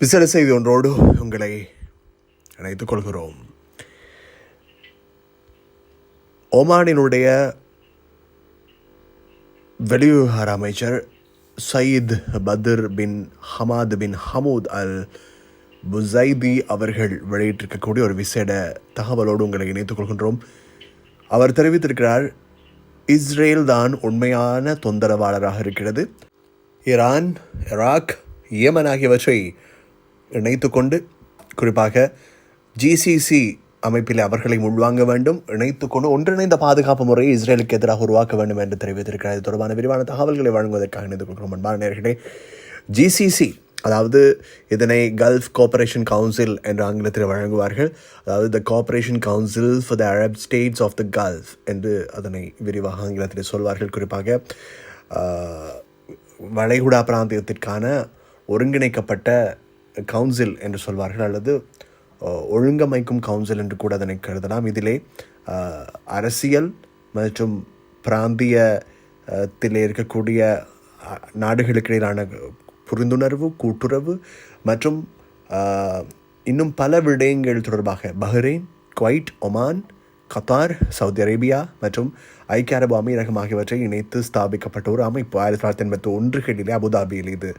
விசேட செய்தி ஒன்றோடு உங்களை இணைத்துக் கொள்கிறோம். ஒமானினுடைய வெளிவிவகார அமைச்சர் Sayeed Badr bin Hamad bin Hamood Al Busaidi அவர்கள் வெளியிட்டிருக்கக்கூடிய ஒரு விசேட தகவலோடு உங்களை இணைத்துக் கொள்கின்றோம். அவர் தெரிவித்திருக்கிறார் இஸ்ரேல் தான் உண்மையான தொந்தரவாளராக இருக்கிறது. ஈரான் ஈராக் ஏமன் ஆகியவற்றை இணைத்துக்கொண்டு குறிப்பாக ஜிசிசி அமைப்பில் அவர்களை உள்வாங்க வேண்டும் இணைத்துக்கொண்டு ஒன்றிணைந்த பாதுகாப்பு முறையை இஸ்ரேலுக்கு எதிராக உருவாக்க வேண்டும் என்று தெரிவித்திருக்கிறார். இது தொடர்பான விரிவான தகவல்களை வழங்குவதற்காக இணைந்து கொள்கிறோம். அன்பான நேர்களே ஜிசிசி அதாவது இதனை கல்ஃப் கோஆபரேஷன் கவுன்சில் என்று ஆங்கிலத்தில் வழங்குவார்கள். அதாவது the cooperation council for the Arab states of the Gulf என்று அதனை விரிவாக ஆங்கிலத்தில் சொல்வார்கள். குறிப்பாக வளைகுடா பிராந்தியத்திற்கான ஒருங்கிணைக்கப்பட்ட கவுன்சில் என்று சொல்வார்கள் அல்லது ஒழுங்கமைக்கும் கவுன்சில் என்று கூட அதனை கருதலாம். இதிலே அரசியல் மற்றும் பிராந்தியத்தில் இருக்கக்கூடிய நாடுகளுக்கிடையிலான நாடுகளுக்கு இடையிலான புரிந்துணர்வு கூட்டுறவு மற்றும் இன்னும் பல விடயங்கள் தொடர்பாக Bahrain Kuwait Oman Qatar Saudi Arabia மற்றும் ஐக்கிய அரபு அமீரகம் ஆகியவற்றை இணைத்து ஸ்தாபிக்கப்பட்ட ஒரு அமைப்பு. ஆயிரத்தி தொள்ளாயிரத்தி எண்பத்தி ஒன்றுகளிலே அபுதாபியில் இது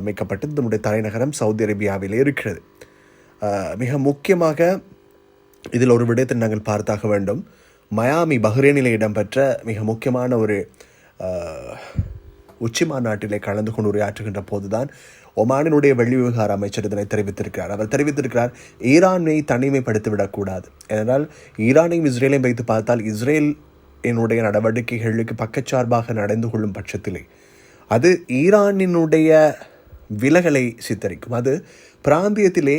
அமைக்கப்பட்டு நம்முடைய தலைநகரம் சவுதி அரேபியாவிலே இருக்கிறது. மிக முக்கியமாக இதில் ஒரு விடயத்தை நாங்கள் பார்த்தாக வேண்டும். மயாமி பஹ்ரேனில் இடம்பெற்ற மிக முக்கியமான ஒரு உச்சி மாநாட்டிலே கலந்து கொண்டு உரையாற்றுகின்ற போதுதான் ஒமானினுடைய வெளி விவகார அமைச்சர் இதனை தெரிவித்திருக்கிறார். அவர் தெரிவித்திருக்கிறார் ஈரானை தனிமைப்படுத்தி விடக்கூடாது ஏனென்றால் ஈரானையும் இஸ்ரேலையும் வைத்து பார்த்தால் இஸ்ரேல் என்னுடைய நடவடிக்கைகளுக்கு பக்கச்சார்பாக நடந்து கொள்ளும் பட்சத்திலே. அது ஈரானினுடைய விலகலை சித்தரிக்கும். அது பிராந்தியத்திலே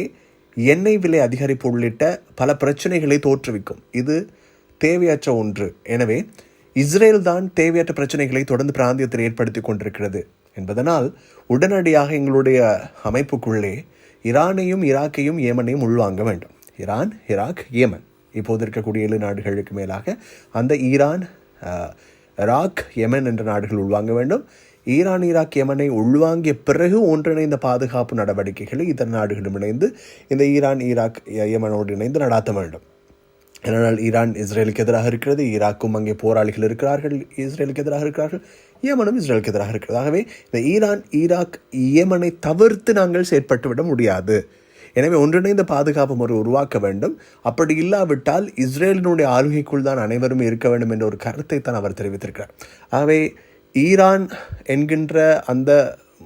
எண்ணெய் விலை அதிகரிப்பு உள்ளிட்ட பல பிரச்சனைகளை தோற்றுவிக்கும். இது தேவையற்ற ஒன்று. எனவே இஸ்ரேல் தான் தேவையற்ற பிரச்சனைகளை தொடர்ந்து பிராந்தியத்தில் ஏற்படுத்தி கொண்டிருக்கிறது என்பதனால் உடனடியாக எங்களுடைய அமைப்புக்குள்ளே ஈரானையும் ஈராக்கையும் ஏமனையும் உள்வாங்க வேண்டும். ஈரான் ஈராக் ஏமன் இப்போது இருக்கக்கூடிய ஏழு நாடுகளுக்கு மேலாக அந்த ஈரான் ராக் ஈராக் யெமன் என்ற நாடுகள் உள்வாங்க வேண்டும். ஈரான் ஈராக் யமனை உள்வாங்கிய பிறகு ஒன்றிணைந்த பாதுகாப்பு நடவடிக்கைகளை இதர நாடுகளும் இணைந்து இந்த ஈரான் ஈராக் ய- இணைந்து நடாத்த வேண்டும். ஏனென்றால் ஈரான் இஸ்ரேலுக்கு எதிராக இருக்கிறது ஈராக்கும் அங்கே போராளிகள் இருக்கிறார்கள் இஸ்ரேலுக்கு எதிராக இருக்கிறார்கள் ஏமனும் இஸ்ரேலுக்கு எதிராக இருக்கிறது. ஆகவே இந்த ஈரான் ஈராக் ஏமனை தவிர்த்து நாங்கள் செயற்பட்டுவிட முடியாது. எனவே ஒன்றிணைந்த பாதுகாப்பு முறை உருவாக்க வேண்டும். அப்படி இல்லாவிட்டால் இஸ்ரேலினுடைய ஆளுகைக்குள் தான் அனைவரும் இருக்க வேண்டும் என்ற ஒரு கருத்தை தான் அவர் தெரிவித்திருக்கிறார். ஆகவே ஈரான் என்கின்ற அந்த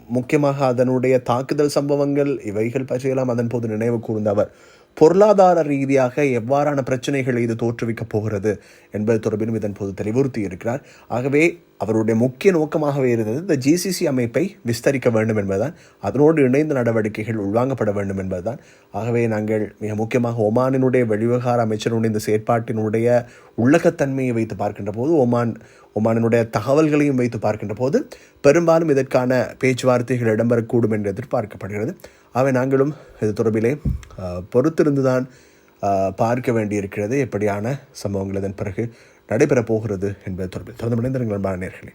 முக்கியமாக அதனுடைய தாக்குதல் சம்பவங்கள் இவைகள் பற்றியெல்லாம் அதன் போது நினைவு கூர்ந்த அவர் பொருளாதார ரீதியாக எவ்வாறான பிரச்சனைகளை இது தோற்றுவிக்கப் போகிறது என்பது தொடர்பிலும் இதன் போது தெளிவுறுத்தி இருக்கிறார் ஆகவே அவருடைய முக்கிய நோக்கமாகவே இருந்தது இந்த ஜிசிசி அமைப்பை விஸ்தரிக்க வேண்டும் என்பதுதான். அதனோடு இணைந்த நடவடிக்கைகள் உள்வாங்கப்பட வேண்டும் என்பதுதான். ஆகவே நாங்கள் மிக முக்கியமாக ஒமானினுடைய வெளிவிவகார அமைச்சருடைய இந்த செயற்பாட்டினுடைய உள்ளகத்தன்மையை வைத்து பார்க்கின்ற போது ஒமான் ஒமானினுடைய தகவல்களையும் வைத்து பார்க்கின்ற போது பெரும்பாலும் இதற்கான பேச்சுவார்த்தைகள் இடம்பெறக்கூடும் என்று எதிர்பார்க்கப்படுகிறது. அவை நாங்களும் இது தொடர்பிலே பொறுத்திருந்துதான் பார்க்க வேண்டியிருக்கிறது. எப்படியான சம்பவங்கள் இதன் பிறகு நடைபெறப் போகிறது என்பது தொடர்பில் தொடர்ந்து மனிதர்கள் நேர்களே.